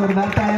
ஒரு மேட்சாக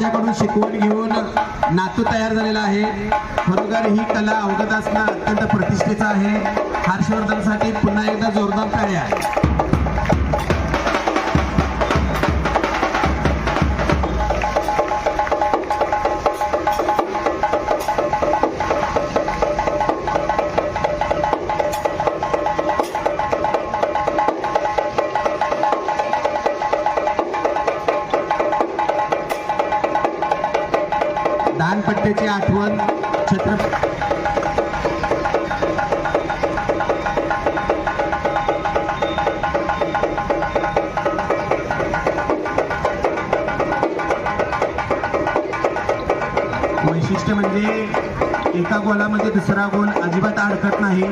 त्यांच्याकडून शिकवण घेऊन नातू तयार झालेला आहे. खरोखर ही कला अवगत असणं अत्यंत प्रतिष्ठेचं आहे. हर्षवर्धनसाठी पुन्हा एकदा जोरदार टाळ्या दानपट्ट्याची आठवण छत्र वैशिष्ट्य म्हणजे एका गोलामध्ये दुसरा गोल अजिबात अडकत नाही.